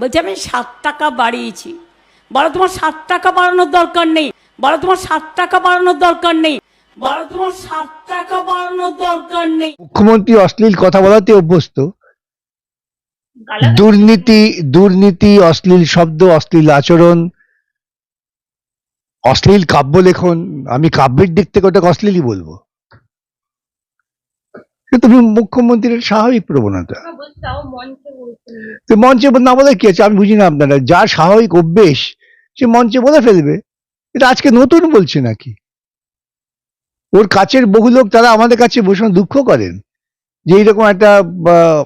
বলছি আমি সাত টাকা বাড়িয়েছি। বলো তোমার সাত টাকা বাড়ানোর দরকার নেই। বলো তোমার সাত টাকা বাড়ানোর দরকার নেই। বলো তোমার সাত টাকা বাড়ানোর দরকার নেই। মুখ্যমন্ত্রী অশ্লীল কথা বলাতে অভ্যস্ত। দুর্নীতি দুর্নীতি অশ্লীল শব্দ অশ্লীল আচরণ অশ্লীল কাব্য লেখন। আমি কাব্যের দিক থেকে ওটাকে অশ্লীলই বলব। তুমি মুখ্যমন্ত্রীর স্বাভাবিক প্রবণতা। তো মঞ্চে না বলে কি আছে? আমি বুঝি না আপনারা যার স্বাভাবিক অভ্যেস সে মঞ্চে বলে ফেলবে। এটা আজকে নতুন বলছে নাকি? ওর কাছের বহু লোক তারা আমাদের কাছে ভীষণ দুঃখ করেন। যে এইরকম একটা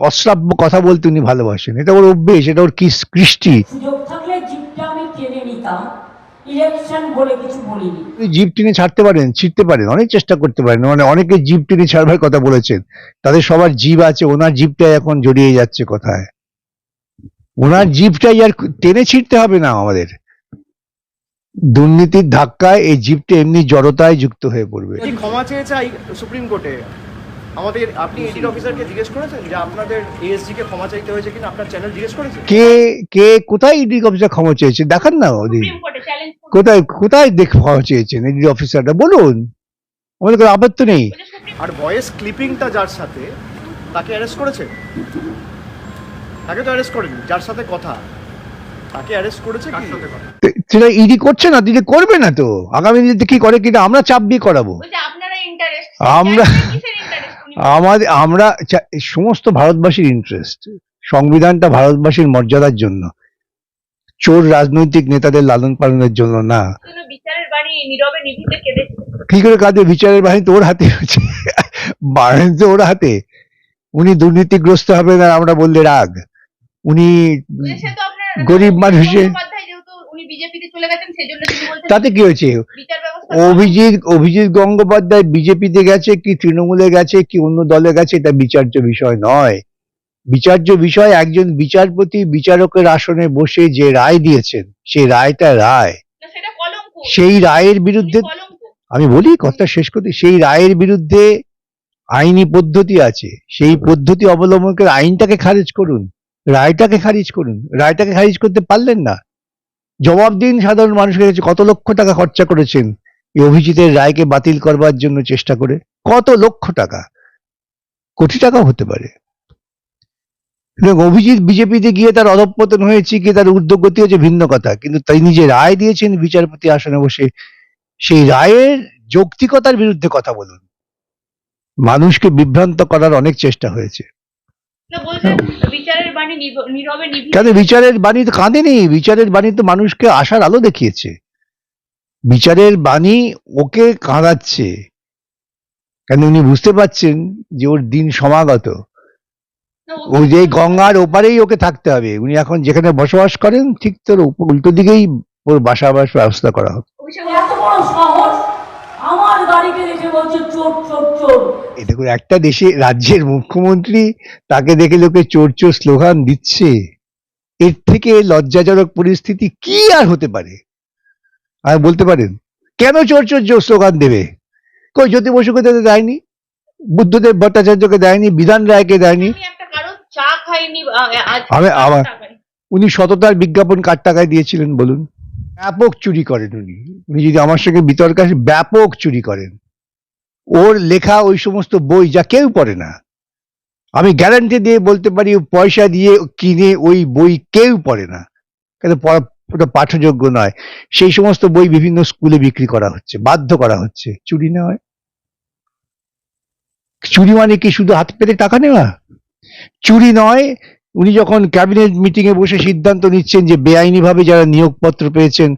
অশ্রাব্য কথা বলতে উনি ভালোবাসেন। এটা ওর অভ্যেস এটা ওর কিস কৃষ্টি। সুযোগ থাকলে জিপটা আমি টেনে নিতাম। ইলেকশন বলে কিছু বলিনি। টেনে ছাড়তে পারেন ছিটতে পারেন অনেক চেষ্টা করতে পারেন। মানে অনেকে জিপ টেনে ছাড়বার কথা বলেছেন। তাদের সবার জীব আছে ওনার জিপটাই এখন জড়িয়ে যাচ্ছে কোথায়? ওনার জিপটাই আর টেনে ছিটতে হবে না আমাদের। দুর্নীতির ধাক্কায় এই জিপটা এমনি জড়তায় যুক্ত হয়ে পড়বে। ক্ষমা চেয়েছে সুপ্রিম কোর্টে? আমাদের আপনি এডিট অফিসারকে জিজ্ঞেস করেছেন যে আপনাদের এএসজি কে ক্ষমা চাইতে হয়েছে কিনা? আপনার চ্যানেল জিজ্ঞেস করেছে? কে কে কোথায় ইডি অফিসার ক্ষমা চেয়েছে? দেখান না ওদের। কোথায় কোথায় দেখ ক্ষমা চেয়েছেন ইডি অফিসারটা বলুন। আমাদের কোনো আপত্তি নেই। আর ভয়েস ক্লিপিংটা যার সাথে তাকে অ্যারেস্ট করেছে? তাকে তো অ্যারেস্ট করেনি যার সাথে কথা। তাকে অ্যারেস্ট করেছে কি? তে- সেটা ইডি করছে না দিদি করবে না তো। আগামী দিনে কি করে কিনা আমরা চাপ দিয়ে করাবো। আমরা- আমাদের আমরা সমস্ত ভারতবাসীর ইন্টারেস্ট সংবিধানটা ভারতবাসীর মর্যাদার জন্য। চোর রাজনৈতিক নেতাদের লালন পালনের জন্য না। কি করে কাঁদে বিচারের বাহিনী তো ওর হাতে আছে বাহিনী তো ওর হাতে। উনি দুর্নীতিগ্রস্ত হবে না আমরা বললে রাগ। উনি গরিব মানুষের তাতে কি হয়েছে? অভিজিৎ অভিজিৎ গঙ্গোপাধ্যায় বিজেপিতে গেছে কি তৃণমূলে গেছে কি অন্য দলে গেছে এটা বিচার্য বিষয় নয়। বিচার্য বিষয় একজন বিচারপতি বিচারকের আসনে বসে যে রায় দিয়েছেন সেই রায়টা রায়। সেই রায়ের বিরুদ্ধে আমি বলি কথা শেষ করতে সেই রায়ের বিরুদ্ধে আইনি পদ্ধতি আছে। সেই পদ্ধতি অবলম্বন করে আইনটাকে খারিজ করুন রায়টাকে খারিজ করুন। রায়টাকে খারিজ করতে পারলেন না। জবাব দিন সাধারণ মানুষের কাছে কত লক্ষ টাকা খরচা করেছেন এই অভিজিতের রায়কে বাতিল করবার জন্য চেষ্টা করে কত লক্ষ টাকা কোটি টাকা হতে পারে। অভিজিৎ বিজেপিতে গিয়ে তার অধঃপতন হয়েছে কি তার ঊর্ধ্বগতি হচ্ছে ভিন্ন কথা। কিন্তু তিনি যে রায় দিয়েছেন বিচারপতি আসনে বসে সেই রায়ের যৌক্তিকতার বিরুদ্ধে কথা বলুন। মানুষকে বিভ্রান্ত করার অনেক চেষ্টা হয়েছে। কেন? বিচারের বাণী তো কাঁদেনি বিচারের বাণী তো মানুষকে আশার আলো দেখিয়েছে। বিচারের বাণী ওকে কাঁদাচ্ছে। কেন উনি বুঝতে পারছেন যে ওর দিন সমাগত? ও যে গঙ্গার ওপারেই ওকে থাকতে হবে। উনি এখন যেখানে বসবাস করেন ঠিক তোর উল্টো দিকেই ওর বাসাবাস ব্যবস্থা করা চোর এই দেখুন একটা দেশে রাজ্যের মুখ্যমন্ত্রী তাকে দেখে লোকে চোর চোর স্লোগান দিচ্ছে। এর থেকে লজ্জাজনক পরিস্থিতি কি আর হতে পারে? আর বলতে পারেন কেন চোর চোর চোর স্লোগান দেবে? কই জ্যোতি বসুকে তো দেয়নি? বুদ্ধদেব ভট্টাচার্যকে দেয়নি বিধান রায়কে দেয়নি। আমি একটা কারও চা খাইনি আ- আজ আমি- আমার- চা খাইনি। উনি সততার বিজ্ঞাপন কার টাকায় দিয়েছিলেন বলুন? ব্যাপক চুরি করেন উনি। উনি যদি আমার সঙ্গে বিতর্ক আসে ব্যাপক চুরি করেন। ওর লেখা ওই সমস্ত বই যা কেউ পড়ে না। আমি গ্যারান্টি দিয়ে বলতে পারি পয়সা দিয়ে কিনে ওই বই কেউ পড়ে না। কেন ওটা পাঠযোগ্য নয়, সেই সমস্ত বই বিভিন্ন স্কুলে বিক্রি করা হচ্ছে, বাধ্য করা হচ্ছে। চুরি না হয়। চুরি মানে কি, শুধু হাত পেতে টাকা নেওয়া? চুরি নয়, উনি যখন ক্যাবিনেট মিটিং এ বসে সিদ্ধান্ত নিচ্ছেন যে বেআইনি ভাবে যারা নিয়োগপত্র পেয়েছেন,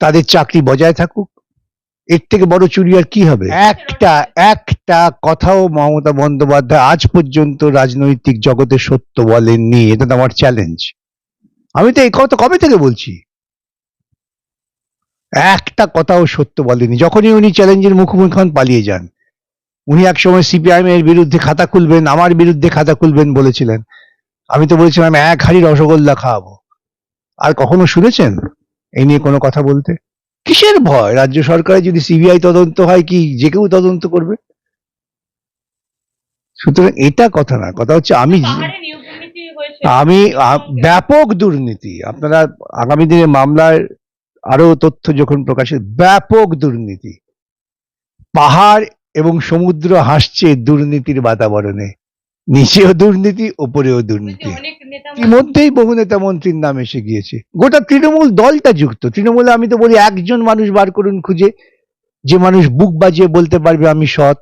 তাদের চাকরি বজায় থাকুক, এর থেকে বড় চুরি আর কি হবে? একটা একটা কথাও মমতা বন্দ্যোপাধ্যায় আজ পর্যন্ত রাজনৈতিক জগতে সত্য বলেননি, এটা তো আমার চ্যালেঞ্জ আমি তো এই কথা কবে থেকে বলছি? একটা কথাও সত্য বলেনি যখনই উনি চ্যালেঞ্জের মুখোমুখি হন, পালিয়ে যান। উনি একসময় সিপিআইএম এর বিরুদ্ধে খাতা খুলবেন, আমার বিরুদ্ধে খাতা খুলবেন বলেছিলেন। আমি তো বলেছিলাম এক হাড়ি রসগোল্লা খাওয়াবো। আর কখনো শুনেছেন এই নিয়ে কোনো কথা বলতে? কিসের ভয়? রাজ্য সরকারে যদি সিবিআই তদন্ত হয় কি যে কেউ তদন্ত করবে? সুতরাং এটা কথা না, কথা হচ্ছে আমি আমি ব্যাপক দুর্নীতি। আপনারা আগামী দিনে মামলার আরও তথ্য যখন প্রকাশিত ব্যাপক দুর্নীতি। পাহাড় এবং সমুদ্র হাসছে দুর্নীতির বাতাবরণে। নিচেও দুর্নীতি ওপরেও দুর্নীতি। ইতিমধ্যেই বহু নেতা মন্ত্রীর নাম এসে গিয়েছে। গোটা তৃণমূল দলটা যুক্ত। তৃণমূলে আমি তো বলি একজন মানুষ বার করুন খুঁজে। যে মানুষ বুক বাজিয়ে বলতে পারবে আমি সৎ।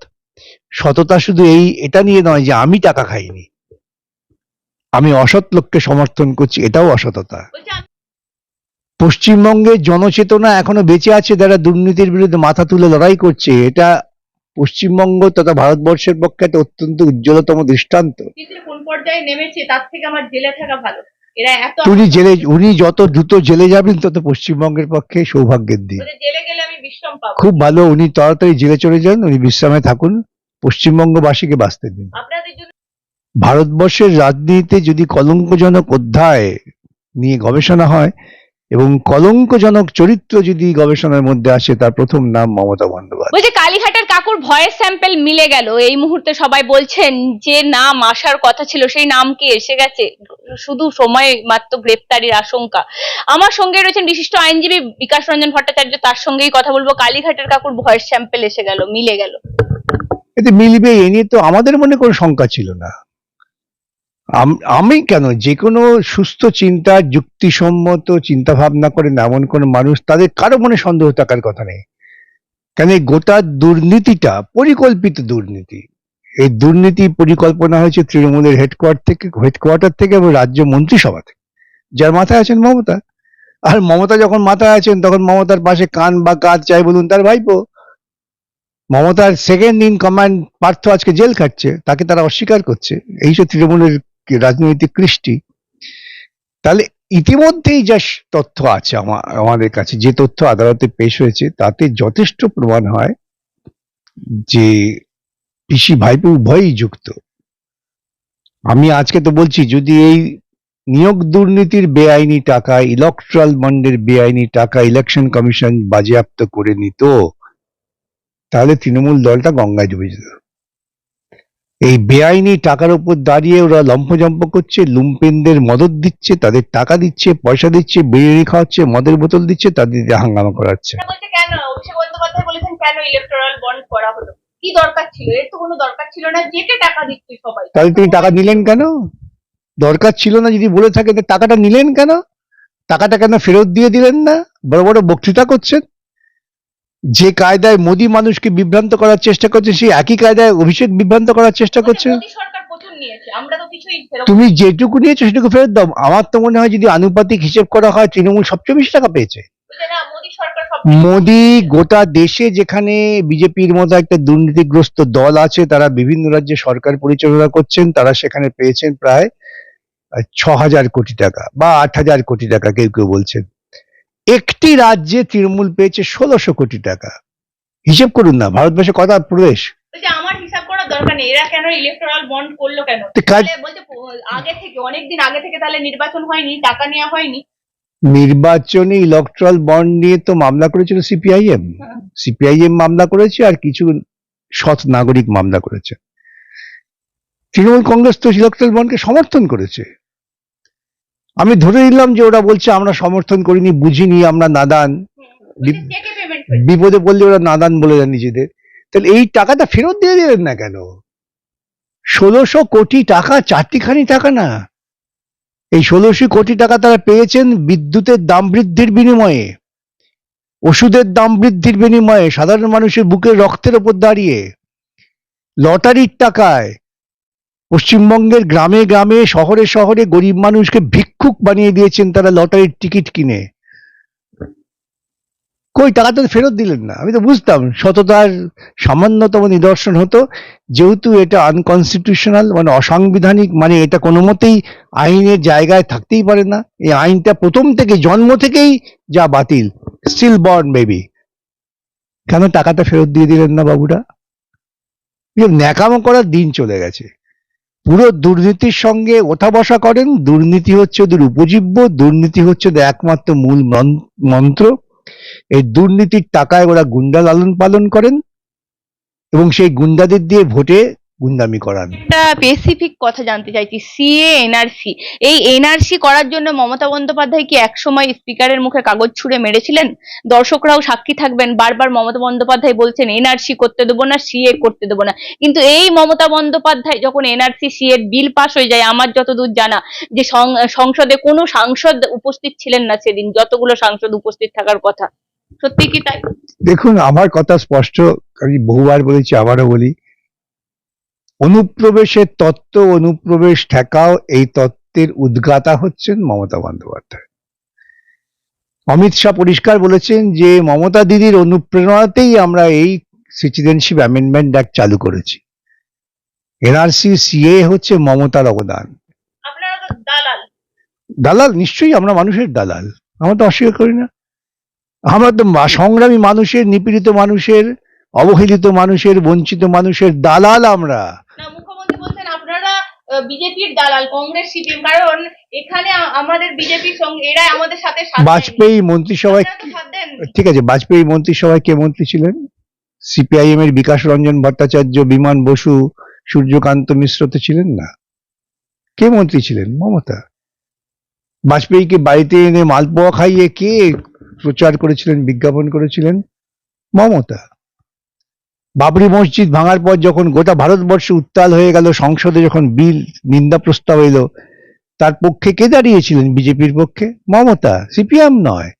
সততা শুধু এই এটা নিয়ে নয় যে আমি টাকা খাইনি। আমি অসৎ লোককে সমর্থন করছি এটাও অসততা। পশ্চিমবঙ্গের জনচেতনা এখনও বেঁচে আছে যারা দুর্নীতির বিরুদ্ধে মাথা তুলে লড়াই করছে এটা পশ্চিমবঙ্গ তথা ভারতবর্ষের পক্ষে একটা অত্যন্ত উজ্জ্বলতম দৃষ্টান্ত। কোন পর্যায়ে নেমেছে তার থেকে আমার জেলে থাকা ভালো। উনি জেলে উনি যত দ্রুত জেলে যাবেন তত পশ্চিমবঙ্গের পক্ষে সৌভাগ্যের দিন। খুব ভালো উনি তাড়াতাড়ি জেলে চলে যান উনি বিশ্রামে থাকুন পশ্চিমবঙ্গবাসীকে বাঁচতে দিন। ভারতবর্ষের রাজনীতিতে যদি কলঙ্কজনক অধ্যায় নিয়ে গবেষণা হয় এবং কলঙ্কজনক চরিত্র যদি গবেষণার মধ্যে আসে তার প্রথম নাম মমতা বন্দ্যোপাধ্যায়। কালীঘাটের কাকুর ভয়েস স্যাম্পল মিলে গেল। এই মুহূর্তে সবাই বলছেন যে নাম আসার কথা ছিল সেই নাম কি এসে গেছে? শুধু সময় মাত্র গ্রেপ্তারির আশঙ্কা। আমার সঙ্গে রয়েছেন বিশিষ্ট আইনজীবী বিকাশ রঞ্জন ভট্টাচার্য তার সঙ্গেই কথা বলব। কালীঘাটের কাকুর ভয়েস স্যাম্পল এসে গেল মিলে গেল। এতে মিলবে এ নিয়ে তো আমাদের মনে কোনো শঙ্কা ছিল না। আম- কেন? যে কোনো সুস্থ চিন্তা, যুক্তিসম্মত চিন্তা ভাবনা করেন এমন কোন মানুষ, তাদের কারও মনে সন্দেহ থাকার কথা নেই। কেন এই গোটা দুর্নীতিটা পরিকল্পিত দুর্নীতি? এই দুর্নীতি পরিকল্পনা হয়েছে তৃণমূলের হেডকোয়ার্টার থেকে হেডকোয়ার্টার থেকে এবং রাজ্য মন্ত্রিসভা থেকে। যার মাথায় আছেন মমতা। আর মমতা যখন মাথায় আছেন, তখন মমতার পাশে কান বা কাজ চাই বলুন তার ভাইপো। মমতার সেকেন্ড ইন কমান্ড পার্থ আজকে জেল খাটছে, তাকে তারা অস্বীকার করছে। এই যে তৃণমূলের রাজনৈতিক কৃষ্টি। তাহলে ইতিমধ্যেই যা তথ্য আছে আমাদের কাছে, যে তথ্য আদালতে পেশ হয়েছে, তাতে যথেষ্ট প্রমাণ হয় যে পিসি ভাইপো উভয়ই যুক্ত। আমি আজকে তো বলছি, যদি এই নিয়োগ দুর্নীতির বেআইনি টাকা ইলেকট্রাল বন্ডের বেআইনি টাকা ইলেকশন কমিশন বাজেয়াপ্ত করে নিত, তাহলে তৃণমূল দলটা গঙ্গায় ডুবে যেত। এই বেআইনি টাকার উপর দাঁড়িয়ে ওরা লম্পজম্প করছে লুম্পেনদের মদত দিচ্ছে তাদের টাকা দিচ্ছে পয়সা দিচ্ছে বিরিয়ানি খাওয়াচ্ছে মদের বোতল দিচ্ছে তাদের দিয়ে হাঙ্গামা করাচ্ছে। কেন? অভিষেক বন্দ্যোপাধ্যায় বলেছেন কেন ইলেকট্রাল বন্ড করা হলো? কি দরকার ছিল? এর তো কোনো দরকার ছিল না যেকে টাকা দিচ্ছে সবাই। তাহলে তিনি টাকা নিলেন কেন? দরকার ছিল না যদি বলে থাকে টাকাটা নিলেন কেন? টাকাটা কেন ফেরত দিয়ে দিলেন না? বড় বড় বক্তৃতা করছেন? যে কায়দায় মোদি মানুষকে বিভ্রান্ত করার চেষ্টা করছে সেই একই কায়দায় অভিষেক বিভ্রান্ত করার চেষ্টা করছে? তুমি যেটুকু নিয়েছো সেটুকু ফেরত দাও। আমার তো মনে হয় যদি আনুপাতিক হিসেব করা হয় তৃণমূল সবচেয়ে বেশি টাকা পেয়েছে। মোদি গোটা দেশে যেখানে বিজেপির মতো একটা দুর্নীতিগ্রস্ত দল আছে তারা বিভিন্ন রাজ্যে সরকার পরিচালনা করছেন তারা সেখানে পেয়েছেন প্রায় ছ হাজার কোটি টাকা বা আট হাজার কোটি টাকা কেউ কেউ বলছেন। একটি রাজ্যে তৃণমূল পেয়েছে ষোলোশো কোটি টাকা। হিসেব করুন না ভারতবর্ষে কটা প্রদেশ? আমার হিসাব করার দরকার নেই এরা কেন ইলেকট্রাল বন্ড করল কেন? তো কাজ- তাহলে বলছে প- আগে থেকে অনেকদিন আগে থেকে তাহলে নির্বাচন হয়নি টাকা নেওয়া হয়নি। নির্বাচনে ইলেকট্রাল বন্ড নিয়ে তো মামলা করেছিল সিপিআইএম। সিপিআইএম মামলা করেছে আর কিছু সৎ নাগরিক মামলা করেছে। তৃণমূল কংগ্রেস তো ইলেকট্রাল বন্ডকে সমর্থন করেছে। আমি ধরে নিলাম যে ওরা বলছে আমরা সমর্থন করিনি বুঝিনি আমরা নাদান। বিপদে পড়লে ওরা নাদান বলে দেন নিজেদের। তাহলে এই টাকাটা ফেরত দিয়ে দিলেন না কেন? ষোলোশো কোটি টাকা চারটিখানি টাকা না? এই ষোলোশো কোটি টাকা তারা পেয়েছেন বিদ্যুতের দাম বৃদ্ধির বিনিময়ে। ওষুধের দাম বৃদ্ধির বিনিময়ে সাধারণ মানুষের বুকের রক্তের ওপর দাঁড়িয়ে। লটারির টাকায় পশ্চিমবঙ্গের গ্রামে গ্রামে, শহরে শহরে গরিব মানুষকে ভিক্ষুক বানিয়ে দিয়েছেন তারা লটারির টিকিট কিনে। কই, টাকা তো ফেরত দিলেন না। আমি তো বুঝতাম, সততার সামান্যতম নিদর্শন হতো, যেহেতু এটা আনকনস্টিটিউশনাল মানে অসাংবিধানিক মানে এটা কোনো মতেই আইনের জায়গায় থাকতেই পারে না। এই আইনটা প্রথম থেকে, জন্ম থেকেই যা বাতিল স্টিল বর্ন বেবি কেন টাকাটা ফেরত দিয়ে দিলেন না বাবুরা? ন্যাকামো করার দিন চলে গেছে। পুরো দুর্নীতির সঙ্গে ওঠা বসা করেন। দুর্নীতি হচ্ছে ওদের উপজীব্য, দুর্নীতি হচ্ছে ওদের একমাত্র মূল মন- মন্ত্র। এই দুর্নীতির টাকায় ওরা গুন্ডা লালন পালন করেন এবং সেই গুন্ডাদের দিয়ে ভোটে গুন্ডামি করান। একটা স্পেসিফিক কথা জানতে চাইছি সিএ এনআরসি এই এনআরসি করার জন্য মমতা বন্দ্যোপাধ্যায় কি একসময় স্পিকারের মুখে কাগজ ছুঁড়ে মেরেছিলেন? দর্শকরাও সাক্ষী থাকবেন বারবার মমতা বন্দ্যোপাধ্যায় বলছেন এনআরসি করতে দেবো না সিএ করতে দেবো না। কিন্তু এই মমতা বন্দ্যোপাধ্যায় যখন এনআরসি সিএ বিল পাস হয়ে যায় আমার যতদূর জানা যে সং- সংসদে কোনো সাংসদ উপস্থিত ছিলেন না সেদিন যতগুলো সাংসদ উপস্থিত থাকার কথা। সত্যি কি তাই? দেখুন আমার কথা স্পষ্ট আমি বহুবার বলেছি আবারও বলি অনুপ্রবেশের তত্ত্ব অনুপ্রবেশ ঠেকাও এই তত্ত্বের উদ্গাতা হচ্ছেন মমতা বন্দ্যোপাধ্যায়। অমিত শাহ পরিষ্কার বলেছেন যে মমতা দিদির অনুপ্রেরণাতেই আমরা এই সিটিজেনশিপ অ্যামেন্ডমেন্ট অ্যাক্ট চালু করেছি। এনআরসি সিএ হচ্ছে মমতার অবদান। দালাল। দালাল? নিশ্চয়ই আমরা মানুষের দালাল। আমরা তো অস্বীকার করি না। আমরা তো সংগ্রামী মানুষের নিপীড়িত মানুষের অবহেলিত মানুষের বঞ্চিত মানুষের দালাল আমরা। না মুখ্যমন্ত্রী বলছেন আপনারা বিজেপির দালাল কংগ্রেস সিপিএম কারণ এখানে আমাদের বিজেপির সঙ্গে এরা আমাদের সাথে বাজপেয়ী মন্ত্রিসভায়। ঠিক আছে বাজপেয়ী মন্ত্রিসভায় কে মন্ত্রী ছিলেন? সিপিআইএম এর বিকাশ রঞ্জন ভট্টাচার্য বিমান বসু সূর্যকান্ত মিশ্র তো ছিলেন না? কে মন্ত্রী ছিলেন? মমতা। বাজপেয়ীকে বাড়িতে এনে মালপোয়া খাইয়ে কে প্রচার করেছিলেন বিজ্ঞাপন করেছিলেন? মমতা। বাবরি মসজিদ ভাঙার পর যখন গোটা ভারতবর্ষে উত্তাল হয়ে গেল সংসদে যখন বিল নিন্দা প্রস্তাব এলো তার পক্ষে কে দাঁড়িয়েছিলেন? বিজেপির পক্ষে মমতা সিপিএম নয়।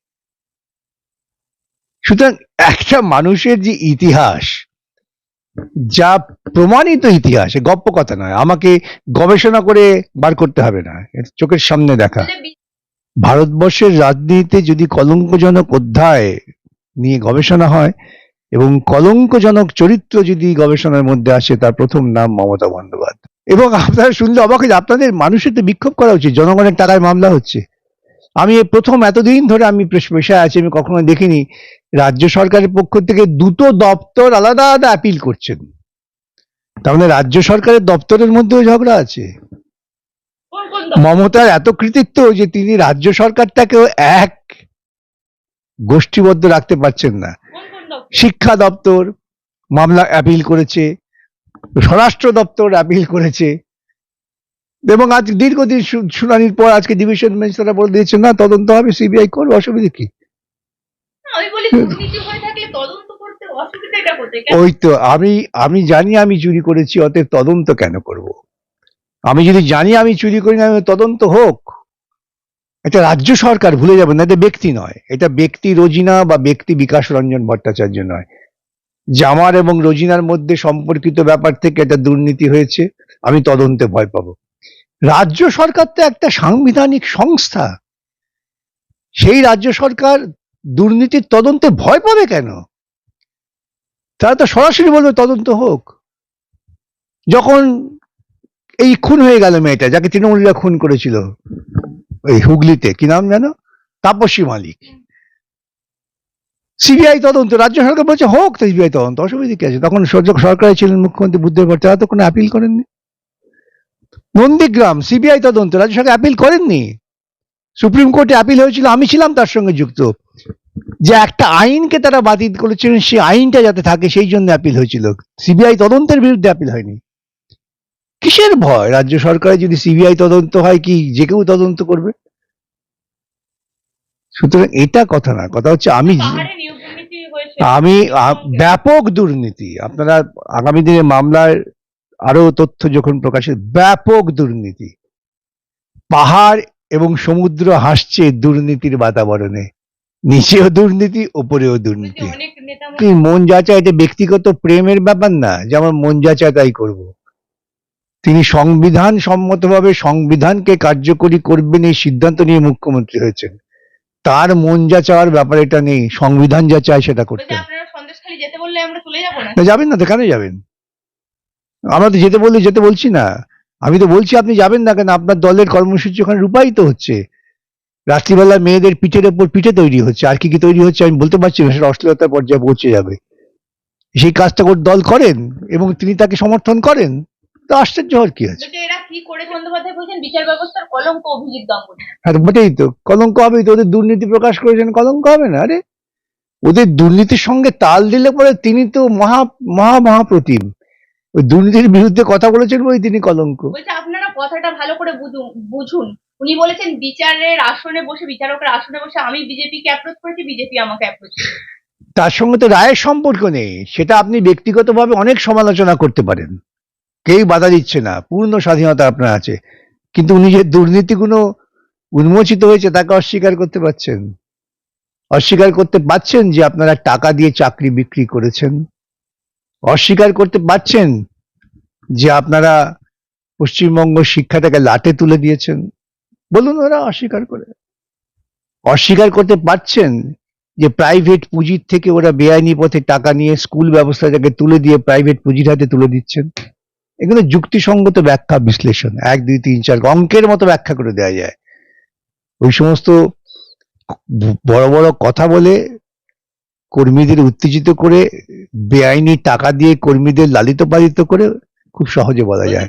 সুতরাং একটা মানুষের যে ইতিহাস যা প্রমাণিত ইতিহাস গপ্প কথা নয় আমাকে গবেষণা করে বার করতে হবে না চোখের সামনে দেখা। ভারতবর্ষের রাজনীতিতে যদি কলঙ্কজনক অধ্যায় নিয়ে গবেষণা হয় এবং কলঙ্কজনক চরিত্র যদি গবেষণার মধ্যে আসে, তার প্রথম নাম মমতা বন্দ্যোপাধ্যায় এবং আপনারা শুনলে অবাক হয়ে আপনাদের মানুষের তো বিক্ষোভ করা উচিত, জনগণের টাকায় মামলা হচ্ছে আমি প্রথম এতদিন ধরে আমি পেশ- পেশায় আছি, আমি কখনো দেখিনি, রাজ্য সরকারের পক্ষ থেকে দুটো দপ্তর আলাদা আলাদা অ্যাপিল করছেন তার মানে রাজ্য সরকারের দপ্তরের মধ্যেও ঝগড়া আছে? মমতার এত কৃতিত্ব যে তিনি রাজ্য সরকারটাকেও এক গোষ্ঠীবদ্ধ রাখতে পারছেন না? শিক্ষা দপ্তর মামলা অ্যাপিল করেছে স্বরাষ্ট্র দপ্তর অ্যাপিল করেছে। এবং আজ দীর্ঘদিন শুনানির পর আজকে ডিভিশন বেঞ্চ তারা বলে দিয়েছে না তদন্ত হবে সিবিআই করবে অসুবিধা কি? ওই তো আমি আমি জানি আমি চুরি করেছি অতএব তদন্ত কেন করব? আমি যদি জানি আমি চুরি করি না তদন্ত হোক। এটা রাজ্য সরকার ভুলে যাবেন না, এটা ব্যক্তি নয়। এটা ব্যক্তি রোজিনা বা ব্যক্তি বিকাশ রঞ্জন ভট্টাচার্য নয়। জামার এবং রোজিনার মধ্যে সম্পর্কিত ব্যাপার থেকে এটা দুর্নীতি হয়েছে, আমি তদন্তে ভয় পাবো। রাজ্য সরকার তো একটা সাংবিধানিক সংস্থা। সেই রাজ্য সরকার দুর্নীতির তদন্তে ভয় পাবে কেন? তারা তো সরাসরি বলবে তদন্ত হোক। যখন এই খুন হয়ে গেল মেয়েটা, যাকে তৃণমূলীরা খুন করেছিল এই হুগলিতে কি নাম জানো তাপসী মালিক। সিবিআই তদন্ত রাজ্য সরকার বলছে হোক তো সিবিআই তদন্ত অসুবিধা কি আছে? তখন সর- সরকারে ছিলেন মুখ্যমন্ত্রী বুদ্ধদেব ভট্টাচার্য তারা তো কোনো অ্যাপিল করেননি। নন্দীগ্রাম সিবিআই তদন্ত রাজ্য সরকার অ্যাপিল করেননি। সুপ্রিম কোর্টে অ্যাপিল হয়েছিল আমি ছিলাম তার সঙ্গে যুক্ত। যে একটা আইনকে তারা বাতিল করেছিলেন সেই আইনটা যাতে থাকে সেই জন্য অ্যাপিল হয়েছিল। সিবিআই তদন্তের বিরুদ্ধে অ্যাপিল হয়নি। কিসের ভয়? রাজ্য সরকারে যদি সিবিআই তদন্ত হয় কি যে কেউ তদন্ত করবে? সুতরাং এটা কথা না কথা হচ্ছে আমি আমি ব্যাপক দুর্নীতি। আপনারা আগামী দিনে মামলার আরও তথ্য যখন প্রকাশিত ব্যাপক দুর্নীতি। পাহাড় এবং সমুদ্র হাসছে দুর্নীতির বাতাবরণে। নিচেও দুর্নীতি ওপরেও দুর্নীতি। মন যাচা এটা ব্যক্তিগত প্রেমের ব্যাপার না। যে আমার মন যাচা তাই করব। তিনি সংবিধান সম্মতভাবে সংবিধানকে কার্যকরী করবেন এই সিদ্ধান্ত নিয়ে মুখ্যমন্ত্রী হয়েছেন। তার মন যা চাওয়ার ব্যাপার এটা নেই সংবিধান যা চায় সেটা যাব না? যাবেন না তো কেন যাবেন? আমরা তো যেতে বললে যেতে বলছি না। আমি তো বলছি আপনি যাবেন না কেন? আপনার দলের কর্মসূচি ওখানে রূপায়িত হচ্ছে। রাত্রিবেলা মেয়েদের পিঠের ওপর পিঠে তৈরি হচ্ছে। আর কি কি তৈরি হচ্ছে আমি বলতে পারছি না সেটা অশ্লীলতার পর্যায়ে পৌঁছে যাবে। সেই কাজটা দল করেন এবং তিনি তাকে সমর্থন করেন। তো আশ্চর্য হওয়ার কি আছে? হ্যাঁ বটেই তো। কলঙ্ক হবে তো ওদের দুর্নীতি প্রকাশ করেছেন কলঙ্ক হবে না? আরে ওদের দুর্নীতির সঙ্গে তাল দিলে পরে তিনি তো মহা মহা মহাপ্রতিম। ওই দুর্নীতির বিরুদ্ধে কথা বলেছেন বই তিনি কলঙ্ক। আপনারা কথাটা ভালো করে বুঝুন বুঝুন। উনি বলেছেন বিচারের আসনে বসে বিচারকের আসনে বসে আমি বিজেপিকে অ্যাপ্রোচ করেছি বিজেপি আমাকে অ্যাপ্রোচ তার সঙ্গে তো রায়ের সম্পর্ক নেই। সেটা আপনি ব্যক্তিগতভাবে অনেক সমালোচনা করতে পারেন। কেউ বাধা দিচ্ছে না, পূর্ণ স্বাধীনতা আপনার আছে। কিন্তু উনি যে দুর্নীতিগুলো উন্মোচিত হয়েছে, তাকে অস্বীকার করতে পারছেন? অস্বীকার করতে পারছেন যে আপনারা টাকা দিয়ে চাকরি বিক্রি করেছেন? অস্বীকার করতে পারছেন যে আপনারা পশ্চিমবঙ্গ শিক্ষাটাকে লাটে তুলে দিয়েছেন? বলুন ওরা অস্বীকার করে। অস্বীকার করতে পারছেন যে প্রাইভেট পুঁজির থেকে ওরা বেআইনি পথে টাকা নিয়ে স্কুল ব্যবস্থাটাকে তুলে দিয়ে প্রাইভেট পুঁজির হাতে তুলে দিচ্ছেন? এগুলো যুক্তিসঙ্গত ব্যাখ্যা বিশ্লেষণ। এক, দুই, তিন, চার অঙ্কের মতো ব্যাখ্যা করে দেওয়া যায়। ওই সমস্ত বড় বড় কথা বলে কর্মীদের উত্তেজিত করে বেআইনি টাকা দিয়ে কর্মীদের লালিত পালিত করে খুব সহজে বলা যায়।